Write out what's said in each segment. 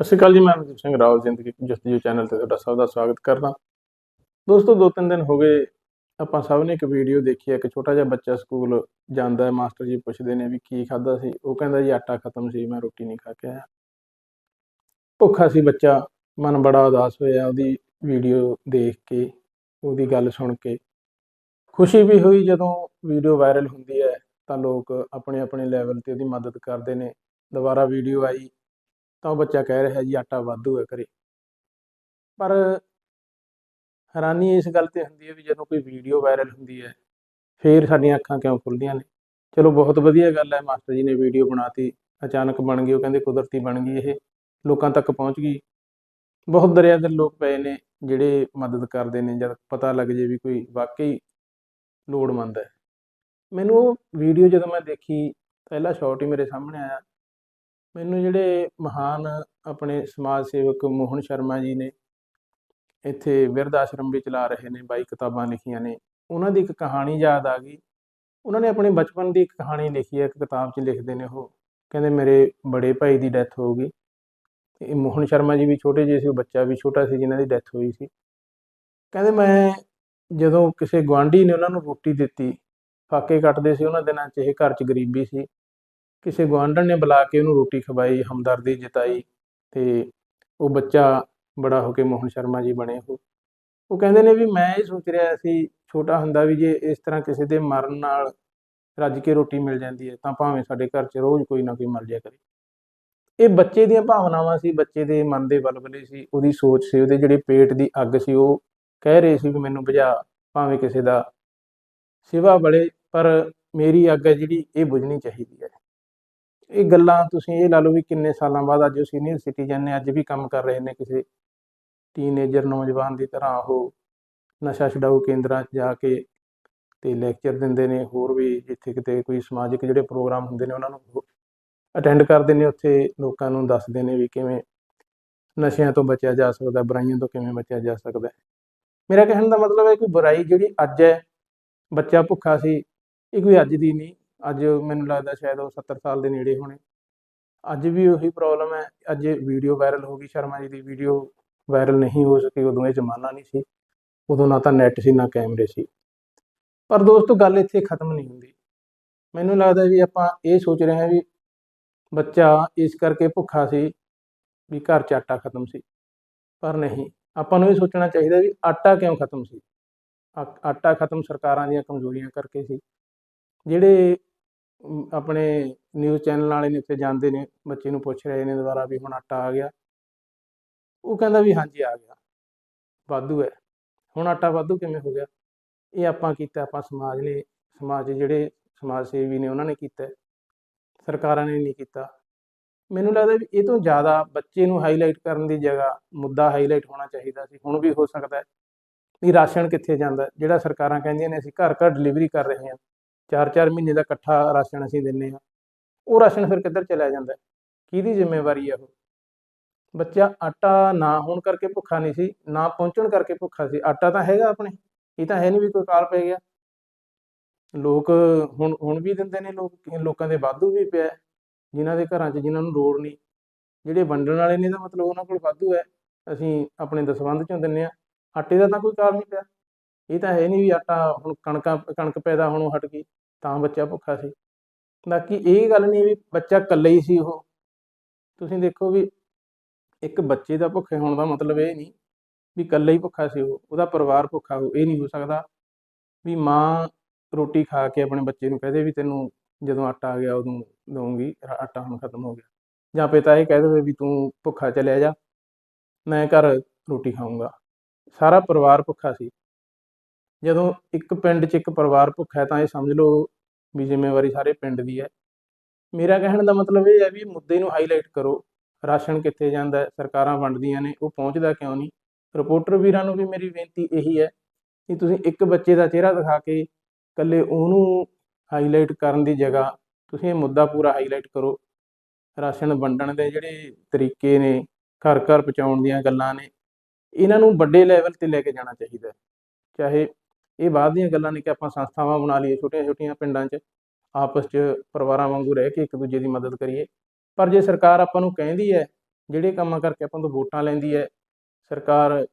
ਸਤਿ ਸ਼੍ਰੀ ਅਕਾਲ ਜੀ, ਮੈਂ ਮਨਦੀਪ ਸਿੰਘ ਰਾਵਲ, ਜ਼ਿੰਦਗੀ ਜਸਟਿਊ ਚੈਨਲ ਤੇ ਤੁਹਾਡਾ ਸਭ ਦਾ ਸਵਾਗਤ ਕਰਦਾ। ਦੋਸਤੋ ਦੋ ਤਿੰਨ ਦਿਨ ਹੋ ਗਏ, ਆਪਾਂ ਸਭ ਨੇ ਇੱਕ ਵੀਡੀਓ ਦੇਖੀ ਹੈ, ਇੱਕ ਛੋਟਾ ਜਿਹਾ ਬੱਚਾ ਸਕੂਲ ਜਾਂਦਾ ਹੈ, ਮਾਸਟਰ ਜੀ ਪੁੱਛਦੇ ਨੇ ਵੀ ਕੀ ਖਾਦਾ ਸੀ। ਉਹ ਕਹਿੰਦਾ ਜੀ, ਆਟਾ ਖਤਮ ਸੀ, ਮੈਂ ਰੋਟੀ ਨਹੀਂ ਖਾ ਕੇ ਆਇਆ। ਭੁੱਖਾ ਸੀ ਬੱਚਾ, ਮਨ ਬੜਾ ਉਦਾਸ ਹੋਇਆ ਉਹਦੀ ਵੀਡੀਓ ਦੇਖ ਕੇ, ਉਹਦੀ ਗੱਲ ਸੁਣ ਕੇ। ਖੁਸ਼ੀ ਵੀ ਹੋਈ ਜਦੋਂ ਵੀਡੀਓ ਵਾਇਰਲ ਹੁੰਦੀ ਹੈ, ਤਾਂ ਲੋਕ ਆਪਣੇ ਆਪਣੇ ਲੈਵਲ ਤੇ ਉਹਦੀ ਮਦਦ ਕਰਦੇ ਨੇ। ਦੁਬਾਰਾ ਵੀਡੀਓ ਆਈ ਤਾਂ ਉਹ ਬੱਚਾ ਕਹਿ ਰਿਹਾ ਜੀ ਆਟਾ ਵਾਧੂ ਹੈ ਘਰੇ। ਪਰ ਹੈਰਾਨੀ ਇਸ ਗੱਲ ਤੇ ਹੁੰਦੀ ਹੈ ਵੀ ਜਦੋਂ ਕੋਈ ਵੀਡੀਓ ਵਾਇਰਲ ਹੁੰਦੀ ਹੈ, ਫੇਰ ਸਾਡੀਆਂ ਅੱਖਾਂ ਕਿਉਂ ਖੁੱਲਦੀਆਂ ਨੇ? ਚਲੋ ਬਹੁਤ ਵਧੀਆ ਗੱਲ ਹੈ, ਮਾਸਟਰ ਜੀ ਨੇ ਵੀਡੀਓ ਬਣਾਤੀ, ਅਚਾਨਕ ਬਣ ਗਈ, ਉਹ ਕਹਿੰਦੇ ਕੁਦਰਤੀ ਬਣ ਗਈ ਇਹ, ਲੋਕਾਂ ਤੱਕ ਪਹੁੰਚ ਗਈ। ਬਹੁਤ ਦਰਿਆ ਦੇ ਲੋਕ ਪਏ ਨੇ ਜਿਹੜੇ ਮਦਦ ਕਰਦੇ ਨੇ, ਜਦ ਪਤਾ ਲੱਗ ਜੇ ਵੀ ਕੋਈ ਵਾਕਈ ਲੋੜਵੰਦ ਹੈ। ਮੈਨੂੰ ਉਹ ਵੀਡੀਓ ਜਦੋਂ ਮੈਂ ਦੇਖੀ, ਪਹਿਲਾ ਸ਼ਾਟ ਹੀ ਮੇਰੇ ਸਾਹਮਣੇ ਆਇਆ। ਮੈਨੂੰ ਜਿਹੜੇ ਮਹਾਨ ਆਪਣੇ ਸਮਾਜ ਸੇਵਕ ਮੋਹਨ ਸ਼ਰਮਾ ਜੀ ਨੇ ਇੱਥੇ ਵਿਰਧ ਆਸ਼ਰਮ ਵੀ ਚਲਾ ਰਹੇ ਨੇ, ਬਾਈ ਕਿਤਾਬਾਂ ਲਿਖੀਆਂ ਨੇ, ਉਹਨਾਂ ਦੀ ਇੱਕ ਕਹਾਣੀ ਯਾਦ ਆ ਗਈ। ਉਹਨਾਂ ਨੇ ਆਪਣੇ ਬਚਪਨ ਦੀ ਇੱਕ ਕਹਾਣੀ ਲਿਖੀ ਹੈ, ਇੱਕ ਕਿਤਾਬ 'ਚ ਲਿਖਦੇ ਨੇ ਉਹ। ਕਹਿੰਦੇ ਮੇਰੇ ਬੜੇ ਭਾਈ ਦੀ ਡੈਥ ਹੋ ਗਈ। ਤੇ ਇਹ ਮੋਹਨ ਸ਼ਰਮਾ ਜੀ ਵੀ ਛੋਟੇ ਜਿਹੇ ਸੀ, ਉਹ ਬੱਚਾ ਵੀ ਛੋਟਾ ਸੀ ਜਿਨ੍ਹਾਂ ਦੀ ਡੈਥ ਹੋਈ ਸੀ। ਕਹਿੰਦੇ ਮੈਂ ਜਦੋਂ ਕਿਸੇ ਗੁਆਂਢੀ ਨੇ ਉਹਨਾਂ ਨੂੰ ਰੋਟੀ ਦਿੱਤੀ, ਫਾਕੇ ਕੱਟਦੇ ਸੀ ਉਹਨਾਂ ਦਿਨਾਂ 'ਚ, ਇਹ ਘਰ 'ਚ ਗਰੀਬੀ ਸੀ। ਕਿਸੇ ਗੁਆਂਢਣ ਨੇ ਬੁਲਾ ਕੇ ਉਹਨੂੰ ਰੋਟੀ ਖਵਾਈ, ਹਮਦਰਦੀ ਜਤਾਈ ਤੇ ਉਹ ਬੱਚਾ ਬੜਾ ਹੋ ਕੇ ਮੋਹਨ ਸ਼ਰਮਾ ਜੀ ਬਣੇ ਹੋ ਉਹ ਕਹਿੰਦੇ ਨੇ ਵੀ ਮੈਂ ਇਹ ਸੋਚ ਰਿਹਾ ਸੀ, ਛੋਟਾ ਹੁੰਦਾ ਵੀ ਜੇ ਇਸ ਤਰ੍ਹਾਂ ਕਿਸੇ ਦੇ ਮਰਨ ਨਾਲ ਰੱਜ ਕੇ ਰੋਟੀ ਮਿਲ ਜਾਂਦੀ ਹੈ, ਤਾਂ ਭਾਵੇਂ ਸਾਡੇ ਘਰ 'ਚ ਰੋਜ਼ ਕੋਈ ਨਾ ਕੋਈ ਮਰ ਜਾਇਆ ਕਰੇ। ਇਹ ਬੱਚੇ ਦੀਆਂ ਭਾਵਨਾਵਾਂ ਸੀ, ਬੱਚੇ ਦੇ ਮਨ ਦੇ ਬਲਬਲੇ ਸੀ, ਉਹਦੀ ਸੋਚ ਸੀ, ਉਹਦੇ ਜਿਹੜੇ ਪੇਟ ਦੀ ਅੱਗ ਸੀ, ਉਹ ਕਹਿ ਰਹੇ ਸੀ ਵੀ ਮੈਨੂੰ ਬੁਝਾ ਭਾਵੇਂ ਕਿਸੇ ਦਾ ਸਿਵਾ ਬਲੇ, ਪਰ ਮੇਰੀ ਅੱਗ ਹੈ ਜਿਹੜੀ, ਇਹ ਬੁਝਣੀ ਚਾਹੀਦੀ ਹੈ। ਇਹ ਗੱਲਾਂ ਤੁਸੀਂ ਇਹ ਲਾ ਲਓ ਵੀ ਕਿੰਨੇ ਸਾਲਾਂ ਬਾਅਦ ਅੱਜ ਉਹ ਸੀਨੀਅਰ ਸਿਟੀਜ਼ਨ ਨੇ ਅੱਜ ਵੀ ਕੰਮ ਕਰ ਰਹੇ ਨੇ ਕਿਸੇ ਟੀਨੇਜਰ ਨੌਜਵਾਨ ਦੀ ਤਰ੍ਹਾਂ ਉਹ ਨਸ਼ਾ ਛਡਾਊ ਕੇਂਦਰਾਂ 'ਚ ਜਾ ਕੇ ਤੇ ਲੈਕਚਰ ਦਿੰਦੇ ਨੇ, ਹੋਰ ਵੀ ਜਿੱਥੇ ਕਿਤੇ ਕੋਈ ਸਮਾਜਿਕ ਜਿਹੜੇ ਪ੍ਰੋਗਰਾਮ ਹੁੰਦੇ ਨੇ ਉਹਨਾਂ ਨੂੰ ਅਟੈਂਡ ਕਰਦੇ ਨੇ, ਉੱਥੇ ਲੋਕਾਂ ਨੂੰ ਦੱਸਦੇ ਨੇ ਵੀ ਕਿਵੇਂ ਨਸ਼ਿਆਂ ਤੋਂ ਬਚਿਆ ਜਾ ਸਕਦਾ, ਬੁਰਾਈਆਂ ਤੋਂ ਕਿਵੇਂ ਬਚਿਆ ਜਾ ਸਕਦਾ। ਮੇਰਾ ਕਹਿਣ ਦਾ ਮਤਲਬ ਹੈ ਕਿ ਬੁਰਾਈ ਜਿਹੜੀ ਅੱਜ ਹੈ, ਬੱਚਾ ਭੁੱਖਾ ਸੀ, ਇਹ ਕੋਈ ਅੱਜ ਦੀ ਨਹੀਂ ਅੱਜ ਮੈਨੂੰ ਲੱਗਦਾ ਸ਼ਾਇਦ ਉਹ 70 ਸਾਲ ਦੇ ਨੇੜੇ ਹੋਣੇ। ਅੱਜ ਵੀ ਉਹੀ ਪ੍ਰੋਬਲਮ ਹੈ, ਅੱਜ ਵੀਡੀਓ ਵਾਇਰਲ ਹੋ ਗਈ, ਸ਼ਰਮਾ ਜੀ ਦੀ ਵੀਡੀਓ ਵਾਇਰਲ ਨਹੀਂ ਹੋ ਸਕੀ, ਉਦੋਂ ਇਹ ਜ਼ਮਾਨਾ ਨਹੀਂ ਸੀ। ਉਦੋਂ ਨਾ ਤਾਂ ਨੈਟ ਸੀ, ਨਾ ਕੈਮਰੇ ਸੀ। ਪਰ ਦੋਸਤੋ, ਗੱਲ ਇੱਥੇ ਖਤਮ ਨਹੀਂ ਹੁੰਦੀ। ਮੈਨੂੰ ਲੱਗਦਾ ਵੀ ਆਪਾਂ ਇਹ ਸੋਚ ਰਹੇ ਹਾਂ ਵੀ ਬੱਚਾ ਇਸ ਕਰਕੇ ਭੁੱਖਾ ਸੀ ਵੀ ਘਰ 'ਚ ਆਟਾ ਖਤਮ ਸੀ। ਪਰ ਨਹੀਂ, ਆਪਾਂ ਨੂੰ ਇਹ ਸੋਚਣਾ ਚਾਹੀਦਾ ਵੀ ਆਟਾ ਕਿਉਂ ਖਤਮ ਸੀ? ਆਟਾ ਖਤਮ ਸਰਕਾਰਾਂ ਦੀਆਂ ਕਮਜ਼ੋਰੀਆਂ ਕਰਕੇ ਸੀ। ਜਿਹੜੇ ਆਪਣੇ ਨਿਊਜ਼ ਚੈਨਲ ਵਾਲੇ ਨੇ ਉੱਥੇ ਜਾਂਦੇ ਨੇ, ਬੱਚੇ ਨੂੰ ਪੁੱਛ ਰਹੇ ਨੇ ਦੁਬਾਰਾ ਵੀ ਹੁਣ ਆਟਾ ਆ ਗਿਆ। ਉਹ ਕਹਿੰਦਾ ਵੀ ਹਾਂਜੀ, ਆ ਗਿਆ। ਵਾਧੂ ਹੈ। ਹੁਣ ਆਟਾ ਵਾਧੂ ਕਿਵੇਂ ਹੋ ਗਿਆ? ਇਹ ਆਪਾਂ ਕੀਤਾ, ਆਪਾਂ ਸਮਾਜ ਨੇ, ਸਮਾਜ ਜਿਹੜੇ ਸਮਾਜ ਸੇਵੀ ਨੇ, ਉਹਨਾਂ ਨੇ ਕੀਤਾ। ਸਰਕਾਰਾਂ ਨੇ ਨਹੀਂ ਕੀਤਾ। ਮੈਨੂੰ ਲੱਗਦਾ ਵੀ ਇਹ ਤੋਂ ਜ਼ਿਆਦਾ ਬੱਚੇ ਨੂੰ ਹਾਈਲਾਈਟ ਕਰਨ ਦੀ ਜਗ੍ਹਾ, ਮੁੱਦਾ ਹਾਈਲਾਈਟ ਹੋਣਾ ਚਾਹੀਦਾ ਸੀ। ਹੁਣ ਵੀ ਹੋ ਸਕਦਾ ਹੈ ਵੀ ਰਾਸ਼ਨ ਕਿੱਥੇ ਜਾਂਦਾ ਜਿਹੜਾ ਸਰਕਾਰਾਂ ਕਹਿੰਦੀਆਂ ਨੇ, ਅਸੀਂ ਘਰ ਘਰ ਡਿਲੀਵਰੀ ਕਰ ਰਹੇ ਹਾਂ। ਚਾਰ ਚਾਰ ਮਹੀਨੇ ਦਾ ਇਕੱਠਾ ਰਾਸ਼ਨ ਅਸੀਂ ਦਿੰਨੇ ਹਾਂ ਉਹ ਰਾਸ਼ਨ ਫਿਰ ਕਿੱਧਰ ਚਲਾ ਜਾਂਦਾ? ਕਿਹਦੀ ਜ਼ਿੰਮੇਵਾਰੀ ਆ ਉਹ? ਬੱਚਾ ਆਟਾ ਨਾ ਹੋਣ ਕਰਕੇ ਭੁੱਖਾ ਨਹੀਂ ਸੀ ਨਾ ਪਹੁੰਚਣ ਕਰਕੇ ਭੁੱਖਾ ਸੀ। ਆਟਾ ਤਾਂ ਹੈਗਾ ਆਪਣੇ ਇਹ ਤਾਂ ਹੈ ਨਹੀਂ ਵੀ ਕੋਈ ਕਾਲ ਪੈ ਗਿਆ। ਲੋਕ ਹੁਣ ਹੁਣ ਵੀ ਦਿੰਦੇ ਨੇ ਲੋਕ ਲੋਕਾਂ ਦੇ ਵਾਧੂ ਵੀ ਪਿਆ ਹੈ, ਜਿਨ੍ਹਾਂ ਦੇ ਘਰਾਂ 'ਚ ਜਿਨ੍ਹਾਂ ਨੂੰ ਲੋੜ ਨਹੀਂ। ਜਿਹੜੇ ਵੰਡਣ ਵਾਲੇ ਨੇ ਤਾਂ ਮਤਲਬ ਉਹਨਾਂ ਕੋਲ ਵਾਧੂ ਹੈ। ਅਸੀਂ ਆਪਣੇ ਦਸਵੰਧ 'ਚੋਂ ਦਿੰਨੇ ਆ। ਆਟੇ ਦਾ ਤਾਂ ਕੋਈ ਕਾਲ ਨਹੀਂ ਪਿਆ। ਇਹ ਤਾਂ ਹੈ ਨਹੀਂ ਵੀ ਆਟਾ ਹੁਣ ਕਣਕਾਂ ਕਣਕ ਪੈਦਾ ਹੋਣੋਂ ਹਟ ਗਈ। ਤਾਂ ਬੱਚਾ ਭੁੱਖਾ ਸੀ। ਬਾਕੀ ਇਹ ਗੱਲ ਨਹੀਂ ਵੀ ਬੱਚਾ ਇਕੱਲਾ ਹੀ ਸੀ ਉਹ। ਤੁਸੀਂ ਦੇਖੋ ਵੀ ਇੱਕ ਬੱਚੇ ਦਾ ਭੁੱਖੇ ਹੋਣ ਦਾ ਮਤਲਬ ਇਹ ਨਹੀਂ ਵੀ ਇਕੱਲਾ ਹੀ ਭੁੱਖਾ ਸੀ ਉਹ। ਉਹਦਾ ਪਰਿਵਾਰ ਭੁੱਖਾ ਹੋ, ਇਹ ਨਹੀਂ ਹੋ ਸਕਦਾ ਵੀ ਮਾਂ ਰੋਟੀ ਖਾ ਕੇ ਆਪਣੇ ਬੱਚੇ ਨੂੰ ਕਹਦੇ ਵੀ ਤੈਨੂੰ ਜਦੋਂ ਆਟਾ ਆ ਗਿਆ ਉਦੋਂ ਦਊਂਗੀ, ਆਟਾ ਹੁਣ ਖਤਮ ਹੋ ਗਿਆ। ਜਾਂ ਪਿਤਾ ਇਹ ਕਹਿ ਦੇਵੇ ਵੀ ਤੂੰ ਭੁੱਖਾ ਚਲਿਆ ਜਾ, ਮੈਂ ਘਰ ਰੋਟੀ ਖਾਊਂਗਾ। ਸਾਰਾ ਪਰਿਵਾਰ ਭੁੱਖਾ ਸੀ। ਜਦੋਂ ਇੱਕ ਪਿੰਡ 'ਚ ਇੱਕ ਪਰਿਵਾਰ ਭੁੱਖਾ ਹੈ ਤਾਂ ਇਹ ਸਮਝ ਲਓ ਵੀ ਜ਼ਿੰਮੇਵਾਰੀ ਸਾਰੇ ਪਿੰਡ ਦੀ ਹੈ। ਮੇਰਾ ਕਹਿਣ ਦਾ ਮਤਲਬ ਇਹ ਹੈ ਵੀ ਮੁੱਦੇ ਨੂੰ ਹਾਈਲਾਈਟ ਕਰੋ। ਰਾਸ਼ਨ ਕਿੱਥੇ ਜਾਂਦਾ ਸਰਕਾਰਾਂ ਵੰਡਦੀਆਂ ਨੇ, ਉਹ ਪਹੁੰਚਦਾ ਕਿਉਂ ਨਹੀਂ? ਰਿਪੋਰਟਰ ਵੀਰਾਂ ਨੂੰ ਵੀ ਮੇਰੀ ਬੇਨਤੀ ਇਹੀ ਹੈ ਕਿ ਤੁਸੀਂ ਇੱਕ ਬੱਚੇ ਦਾ ਚਿਹਰਾ ਦਿਖਾ ਕੇ ਇਕੱਲੇ ਉਹਨੂੰ ਹਾਈਲਾਈਟ ਕਰਨ ਦੀ ਜਗ੍ਹਾ ਤੁਸੀਂ ਇਹ ਮੁੱਦਾ ਪੂਰਾ ਹਾਈਲਾਈਟ ਕਰੋ। ਰਾਸ਼ਨ ਵੰਡਣ ਦੇ ਜਿਹੜੇ ਤਰੀਕੇ ਨੇ, ਘਰ ਘਰ ਪਹੁੰਚਾਉਣ ਦੀਆਂ ਗੱਲਾਂ ਨੇ, ਇਹਨਾਂ ਨੂੰ ਵੱਡੇ ਲੈਵਲ ਤੇ ਲੈ ਕੇ ਜਾਣਾ ਚਾਹੀਦਾ ਚਾਹੇ ਇਹ ਬਾਅਦ ਦੀਆਂ ਗੱਲਾਂ ਨੇ ਕਿ ਆਪਾਂ ਸੰਸਥਾਵਾਂ ਬਣਾ ਲਈਏ ਛੋਟੀਆਂ ਛੋਟੀਆਂ ਪਿੰਡਾਂ 'ਚ, ਆਪਸ 'ਚ ਪਰਿਵਾਰਾਂ ਵਾਂਗੂ ਰਹਿ ਕੇ ਇੱਕ ਦੂਜੇ ਦੀ ਮਦਦ ਕਰੀਏ। ਪਰ ਜੇ ਸਰਕਾਰ ਆਪਾਂ ਨੂੰ ਕਹਿੰਦੀ ਹੈ, ਜਿਹੜੇ ਕੰਮਾਂ ਕਰਕੇ ਆਪਾਂ ਤੋਂ ਵੋਟਾਂ ਲੈਂਦੀ ਹੈ, ਸਰਕਾਰ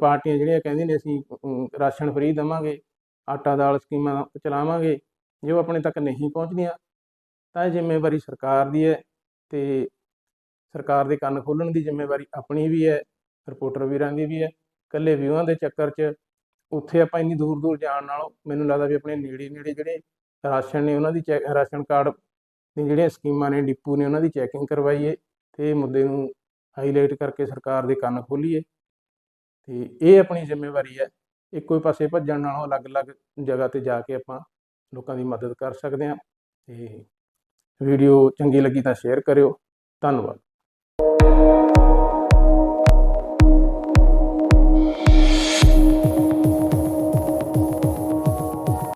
ਪਾਰਟੀਆਂ ਜਿਹੜੀਆਂ ਕਹਿੰਦੀਆਂ ਨੇ, ਅਸੀਂ ਰਾਸ਼ਨ ਫ੍ਰੀ ਦੇਵਾਂਗੇ, ਆਟਾ ਦਾਲ ਸਕੀਮਾਂ ਚਲਾਵਾਂਗੇ, ਜੇ ਉਹ ਆਪਣੇ ਤੱਕ ਨਹੀਂ ਪਹੁੰਚਦੀਆਂ, ਤਾਂ ਇਹ ਜ਼ਿੰਮੇਵਾਰੀ ਸਰਕਾਰ ਦੀ ਹੈ ਤੇ ਸਰਕਾਰ ਦੇ ਕੰਨ ਖੋਲ੍ਹਣ ਦੀ ਜ਼ਿੰਮੇਵਾਰੀ ਆਪਣੀ ਵੀ ਹੈ, ਰਿਪੋਰਟਰ ਵੀਰਾਂ ਦੀ ਵੀ ਹੈ। ਇਕੱਲੇ ਵਿਊਆਂ ਦੇ ਚੱਕਰ 'ਚ ਉੱਥੇ ਆਪਾਂ ਇੰਨੀ ਦੂਰ ਦੂਰ ਜਾਣ ਨਾਲੋਂ ਮੈਨੂੰ ਲੱਗਦਾ ਵੀ ਆਪਣੇ ਨੇੜੇ ਨੇੜੇ ਜਿਹੜੇ ਰਾਸ਼ਨ ਨੇ ਉਹਨਾਂ ਦੀ ਚੈ, ਰਾਸ਼ਨ ਕਾਰਡ ਦੀ ਜਿਹੜੀਆਂ ਸਕੀਮਾਂ ਨੇ, ਡਿਪੂ ਨੇ ਉਹਨਾਂ ਦੀ ਚੈਕਿੰਗ ਕਰਵਾਈਏ ਤੇ ਇਹ ਮੁੱਦੇ ਨੂੰ ਹਾਈਲਾਈਟ ਕਰਕੇ ਸਰਕਾਰ ਦੇ ਕੰਨ ਖੋਲ੍ਹੀਏ ਤੇ ਇਹ ਆਪਣੀ ਜ਼ਿੰਮੇਵਾਰੀ ਹੈ। ਇੱਕੋ ਹੀ ਪਾਸੇ ਭੱਜਣ ਨਾਲੋਂ ਅਲੱਗ-ਅਲੱਗ ਜਗ੍ਹਾ ਤੇ ਜਾ ਕੇ ਆਪਾਂ ਲੋਕਾਂ ਦੀ ਮਦਦ ਕਰ ਸਕਦੇ ਹਾਂ ਤੇ ਵੀਡੀਓ ਚੰਗੀ ਲੱਗੀ ਤਾਂ ਸ਼ੇਅਰ ਕਰਿਓ। ਧੰਨਵਾਦ।